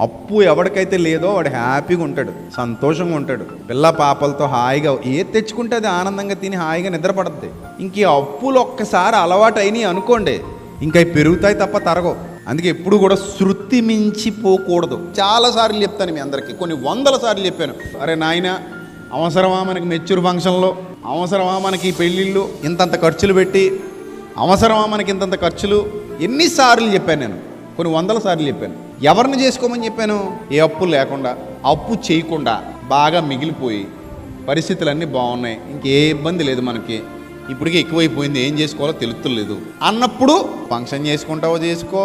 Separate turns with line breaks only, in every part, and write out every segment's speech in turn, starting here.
అప్పు ఎవరికైతే లేదో వాడు హ్యాపీగా ఉంటాడు సంతోషంగా ఉంటాడు. పిల్ల పాపలతో హాయిగా ఏది తెచ్చుకుంటే అది ఆనందంగా తిని హాయిగా నిద్రపడద్ది. ఇంక ఈ అప్పులు ఒక్కసారి అలవాటు అయినాయి అనుకోండి ఇంకా పెరుగుతాయి తప్ప తరగవు. అందుకే ఎప్పుడు కూడా శృతి మించిపోకూడదు చాలాసార్లు చెప్తాను మీ అందరికీ కొన్ని వందల సార్లు చెప్పాను. అరే నాయన అవసరమా మనకి మెచ్యూర్ ఫంక్షన్లో? అవసరమా మనకి పెళ్ళిళ్ళు? ఇంతంత ఖర్చులు పెట్టి? అవసరమా మనకి ఇంతంత ఖర్చులు? ఎన్నిసార్లు చెప్పాను నేను? కొన్ని వందల సార్లు చెప్పాను. ఎవరిని చేసుకోమని చెప్పాను? ఏ అప్పు లేకుండా అప్పు చేయకుండా బాగా మిగిలిపోయి పరిస్థితులన్నీ బాగున్నాయి. ఇంకే ఇబ్బంది లేదు మనకి. ఇప్పటికే ఎక్కువైపోయింది. ఏం చేసుకోవాలో తెలుతులేదు అన్నప్పుడు ఫంక్షన్ చేసుకుంటావో చేసుకో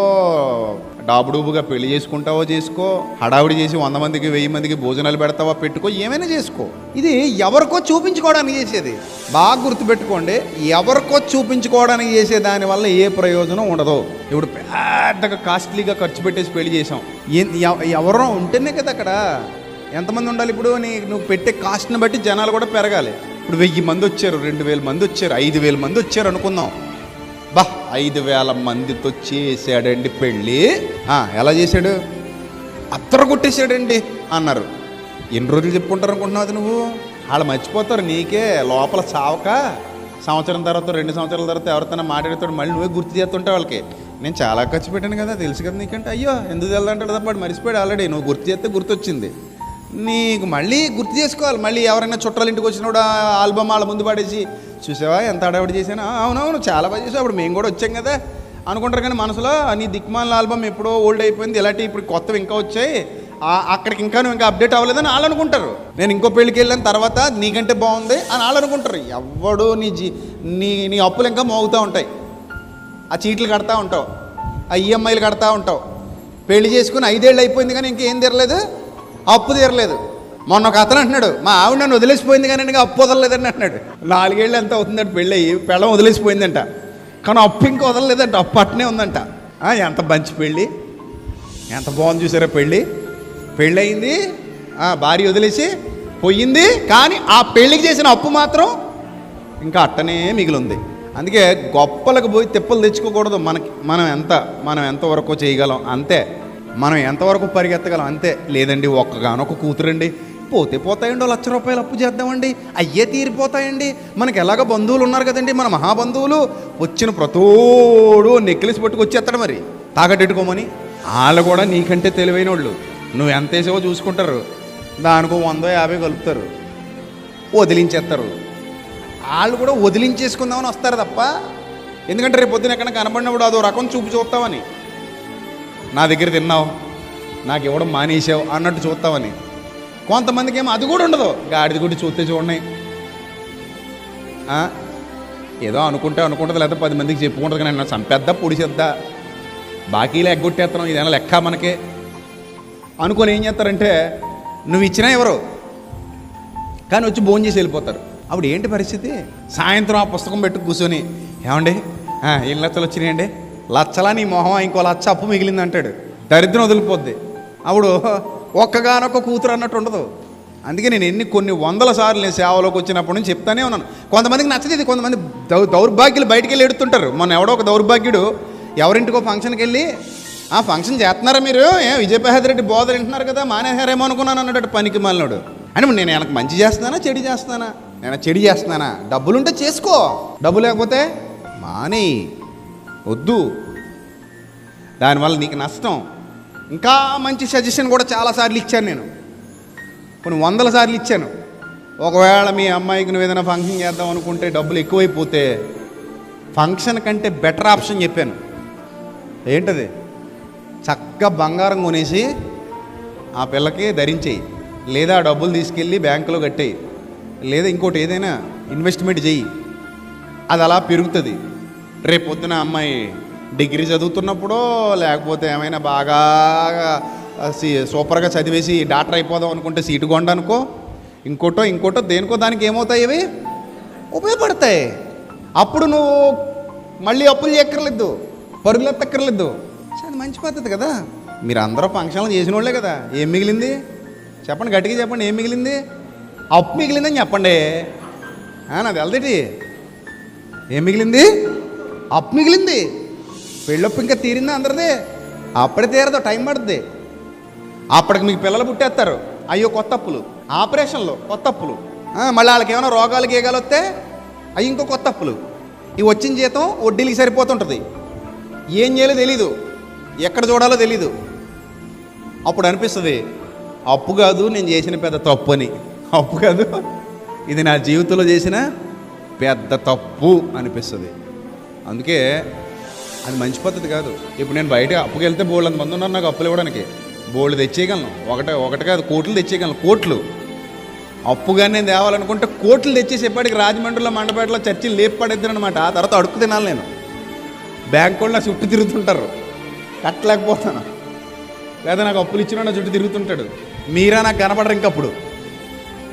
డాబుడూబుగా పెళ్ళి చేసుకుంటావో చేసుకో హడావిడి చేసి వంద మందికి వెయ్యి మందికి భోజనాలు పెడతావా పెట్టుకో ఏమైనా చేసుకో. ఇది ఎవరికో చూపించుకోవడానికి చేసేది. బాగా గుర్తుపెట్టుకోండి ఎవరికో చూపించుకోవడానికి చేసే దానివల్ల ఏ ప్రయోజనం ఉండదు. ఇప్పుడు పెద్దగా కాస్ట్లీగా ఖర్చు పెట్టేసి పెళ్ళి చేసాం ఎవ- ఎవరో ఉంటేనే కదా అక్కడ. ఎంతమంది ఉండాలి ఇప్పుడు? నీ నువ్వు పెట్టే కాస్ట్ని బట్టి జనాలు కూడా పెరగాలి. ఇప్పుడు వెయ్యి మంది వచ్చారు రెండు వేల మంది వచ్చారు ఐదు వేల మంది వచ్చారు అనుకుందాం. బా ఐదు వేల మందితో చేశాడండి పెళ్ళి. ఎలా చేశాడు? అత్తర కొట్టేశాడండి అన్నారు. ఎన్ని రోజులు చెప్పుకుంటారు అనుకుంటున్నావు నువ్వు? వాళ్ళు మర్చిపోతారు నీకే లోపల చావక. సంవత్సరం తర్వాత రెండు సంవత్సరాల తర్వాత ఎవరితోనే మాట్లాడుతాడు మళ్ళీ నువ్వే గుర్తు చేస్తుంటావు వాళ్ళకి. నేను చాలా ఖర్చు పెట్టాను కదా తెలుసు కదా నీకంటే. అయ్యో ఎందుకు వెళ్దాంటాడు తప్ప మర్చిపోయాడు ఆల్రెడీ. నువ్వు గుర్తు చేస్తే గుర్తొచ్చింది. నీకు మళ్ళీ గుర్తు చేసుకోవాలి. మళ్ళీ ఎవరైనా చుట్టాల ఇంటికి వచ్చినప్పుడు కూడా ఆల్బమ్ వాళ్ళ ముందు పడేసి చూసావా ఎంత హడావిడి చేశాను? అవునవును చాలా బాగా చేసావు అప్పుడు మేము కూడా వచ్చాం కదా. అనుకుంటారు కానీ మనసులో నీ దిక్మాల ఆల్బమ్ ఎప్పుడో ఓల్డ్ అయిపోయింది. ఇలాంటి ఇప్పుడు కొత్తవి ఇంకా వచ్చాయి. అక్కడికి ఇంకా నువ్వు ఇంకా అప్డేట్ అవ్వలేదని వాళ్ళు అనుకుంటారు. నేను ఇంకో పెళ్ళికి వెళ్ళిన తర్వాత నీకంటే బాగుంది అని వాళ్ళు అనుకుంటారు. ఎవడు నీ జీ నీ నీ అప్పులు ఇంకా మోగుతూ ఉంటాయి. ఆ చీట్లు కడతా ఉంటావు. ఆ ఈఎంఐలు కడతా ఉంటావు. పెళ్ళి చేసుకుని ఐదేళ్ళు అయిపోయింది కానీ ఇంకేం తెరలేదు. అప్పు తీరలేదు. మొన్న ఒక అతను అంటున్నాడు మా ఆవిడ నన్ను వదిలేసిపోయింది కానీ ఇంకా అప్పు వదలలేదని అంటున్నాడు. నాలుగేళ్ళు ఎంత అవుతుందంటే పెళ్ళి అయ్యి పెళ్ళం వదిలేసిపోయిందంట. కానీ అప్పు ఇంకా వదలలేదంట అప్పు అట్నే ఉందంట. ఎంత మంచి పెళ్ళి ఎంత బాగుంది చూసారా పెళ్ళి? పెళ్ళి అయింది భార్య వదిలేసి పోయింది కానీ ఆ పెళ్ళికి చేసిన అప్పు మాత్రం ఇంకా అట్టనే మిగిలింది. అందుకే గొప్పలకు పోయి తిప్పలు తెచ్చుకోకూడదు మనకి మనం ఎంత మనం ఎంతవరకు చేయగలం అంతే. మనం ఎంతవరకు పరిగెత్తగలం? అంతే. లేదండి ఒక్కగానొక కూతురండి. పోతే పోతాయండి లక్ష రూపాయలు అప్పు చేద్దామండి. అయ్యే తీరిపోతాయండి. మనకి ఎలాగ బంధువులు ఉన్నారు కదండి మన మహాబంధువులు. వచ్చిన ప్రతోడు నెక్లెస్ పట్టుకు వచ్చేస్తాడు మరి. తాకట్టెట్టుకోమని. వాళ్ళు కూడా నీకంటే తెలివైన వాళ్ళు నువ్వు ఎంత వేసావో చూసుకుంటారు. దానికో వందో యాభై కలుపుతారు. వదిలించేస్తారు. వాళ్ళు కూడా వదిలించేసుకుందామని వస్తారు తప్ప. ఎందుకంటే రేపు పొద్దున ఎక్కడ కనబడినప్పుడు అదో రకం చూపు చూస్తామని. నా దగ్గర తిన్నావు నాకు ఇవ్వడం మానేసావు అన్నట్టు చూస్తామని కొంతమందికి ఏమో అది కూడా ఉండదు. గాడిది గుడి చూస్తే చూడండి. ఏదో అనుకుంటే అనుకుంటుంది లేదా పది మందికి చెప్పుకుంటుంది కానీ నన్ను చంపేద్దా పొడిచేద్దా? బాకీలు ఎగ్గొట్టేస్తున్నాం ఇదేనా లెక్క మనకి? అనుకొని ఏం చేస్తారంటే నువ్వు ఇచ్చినా ఎవరు? కానీ వచ్చి భోజనం చేసి వెళ్ళిపోతారు. అప్పుడు ఏంటి పరిస్థితి? సాయంత్రం ఆ పుస్తకం పెట్టు కూర్చొని ఏమండి? ఏం ఎన్ని లక్షలు వచ్చినాయండి? లచ్చలా నీ మొహం ఇంకో లచ్చ అప్పు మిగిలింది అంటాడు దరిద్రం వదిలిపోద్ది. అప్పుడు ఒక్కగానొక్క కూతురు అన్నట్టు ఉండదు. అందుకే నేను ఎన్ని కొన్ని వందల సార్లు నేను సేవలోకి వచ్చినప్పటి నుంచి చెప్తానే ఉన్నాను. కొంతమందికి నచ్చదు ఇది కొంతమంది దౌ దౌర్భాగ్యులు బయటికి వెళ్ళి ఎడుతుంటారు మొన్న ఎవడో ఒక దౌర్భాగ్యుడు ఎవరింటికో ఫంక్షన్కి వెళ్ళి ఆ ఫంక్షన్ చేస్తున్నారా మీరు? ఏ విజయప్రసాద్ రెడ్డి బోధలు వింటున్నారు కదా మానేశారేమో అనుకున్నాను అన్నాడు పనికి మాలినాడు అని నేను వెనక మంచి చేస్తున్నానా చెడు చేస్తున్నానా? నేను చెడు చేస్తున్నానా? డబ్బులుంటే చేసుకో. డబ్బు లేకపోతే మానే వద్దు. దానివల్ల నీకు నష్టం. ఇంకా మంచి సజెషన్ కూడా చాలాసార్లు ఇచ్చాను నేను. కొన్ని వందల సార్లు ఇచ్చాను. ఒకవేళ మీ అమ్మాయికి నువ్వు ఏదైనా ఫంక్షన్ చేద్దాం అనుకుంటే డబ్బులు ఎక్కువైపోతే ఫంక్షన్ కంటే బెటర్ ఆప్షన్ చెప్పాను. ఏంటది? చక్కగా బంగారం కొనేసి ఆ పిల్లకి ధరించేయి. లేదా ఆ డబ్బులు తీసుకెళ్ళి బ్యాంకులో కట్టేయి. లేదా ఇంకోటి ఏదైనా ఇన్వెస్ట్మెంట్ చేయి. అది అలా పెరుగుతుంది. రేపు పొద్దున అమ్మాయి డిగ్రీ చదువుతున్నప్పుడో లేకపోతే ఏమైనా బాగా సూపర్గా చదివేసి డాక్టర్ అయిపోదాం అనుకుంటే సీటు కొండనుకో ఇంకోటో ఇంకోటో దేనికో దానికి ఏమవుతాయి ఇవి? ఉపయోగపడతాయి. అప్పుడు నువ్వు మళ్ళీ అప్పులు చేయక్కర్లేదు పరుగులు ఎత్తక్కర్లేదు. అది మంచి పద్ధతి కదా. మీరు అందరూ ఫంక్షన్లు చేసిన వాళ్ళే కదా. ఏం మిగిలింది? చెప్పండి గట్టిగా చెప్పండి ఏం మిగిలింది? అప్పు మిగిలిందని చెప్పండి. అది నాది ఏం మిగిలింది? అప్పు మిగిలింది. పెళ్ళొప్పు ఇంకా తీరిందా అందరిదే? అప్పుడే తీరదు టైం పడుతుంది అప్పటికి మీకు పిల్లలు పుట్టేస్తారు. అయ్యో కొత్త అప్పులు. ఆపరేషన్లు కొత్త అప్పులు. మళ్ళీ వాళ్ళకి ఏమైనా రోగాలు గీగాలు వస్తే అవి ఇంకో కొత్త అప్పులు. ఈ వచ్చిన జీతం వడ్డీలకి సరిపోతుంటుంది. ఏం చేయాలో తెలీదు. ఎక్కడ చూడాలో తెలీదు. అప్పుడు అనిపిస్తుంది అప్పు కాదు నేను చేసిన పెద్ద తప్పు అని. అప్పు కాదు ఇది నా జీవితంలో చేసిన పెద్ద తప్పు అనిపిస్తుంది. అందుకే అది మంచి పద్ధతి కాదు. ఇప్పుడు నేను బయట అప్పుకి వెళ్తే బోల్డ్ ఉన్నారు నాకు అప్పులు ఇవ్వడానికి. బోల్డ్ తెచ్చేయగలను. ఒకటే ఒకటి కాదు కోట్లు తెచ్చేయగలను. కోట్లు. అప్పుగా నేను తేవాలనుకుంటే కోట్లు తెచ్చేసి రాజమండ్రిలో మండపేటలో చర్చిలు లేపు అనమాట ఆ తర్వాత అడుక్కు తినాలి నేను. బ్యాంక్ వాళ్ళు నా చుట్టూ తిరుగుతుంటారు. కట్టలేకపోతాను. లేదా నాకు అప్పులు ఇచ్చిన నా చుట్టూ తిరుగుతుంటాడు. మీరా నాకు కనపడరు ఇంకప్పుడు.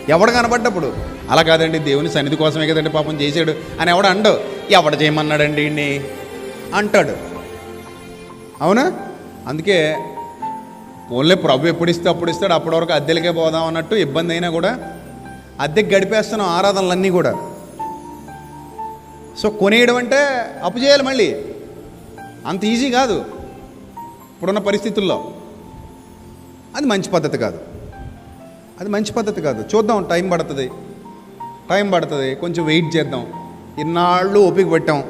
ఎవడు కనపడ్డప్పుడు? అలా కాదండి దేవుని సన్నిధి కోసమే కదండి పాపం చేశాడు. అని ఎవడు అండవు ఎవడ చేయమన్నాడండి ఈయన్ని అంటాడు. అవునా? అందుకే ఓన్లీ ప్రభు ఎప్పుడు ఇస్తే అప్పుడు ఇస్తాడు అప్పటి వరకు అద్దెలకే పోదాం అన్నట్టు ఇబ్బంది అయినా కూడా అద్దెకి గడిపేస్తున్నాం ఆరాధనలన్నీ కూడా. సో కొనేయడం అంటే అప్పు చేయాలి మళ్ళీ. అంత ఈజీ కాదు. ఇప్పుడున్న పరిస్థితుల్లో. అది మంచి పద్ధతి కాదు. అది మంచి పద్ధతి కాదు. చూద్దాం టైం పడుతుంది. టైం పడుతుంది. కొంచెం వెయిట్ చేద్దాం. ఇన్నాళ్ళు ఓపిక పెట్టాం.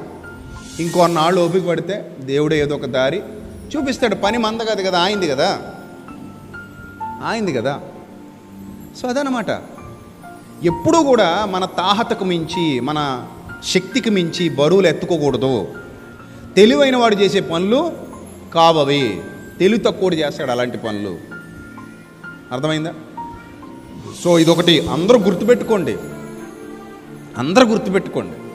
ఇంకో నాళ్ళు ఓపిక పడితే దేవుడు ఏదో ఒక దారి చూపిస్తాడు. పని మంద కాదు కదా ఆయింది కదా? ఆయింది కదా? సో అదనమాట ఎప్పుడూ కూడా మన తాహతకు మించి మన శక్తికి మించి బరువులు ఎత్తుకోకూడదు. తెలివైన వాడు చేసే పనులు కావవి. తెలివి తక్కువ చేస్తాడు అలాంటి పనులు. అర్థమైందా? సో ఇదొకటి. అందరూ గుర్తుపెట్టుకోండి. అందరూ గుర్తుపెట్టుకోండి.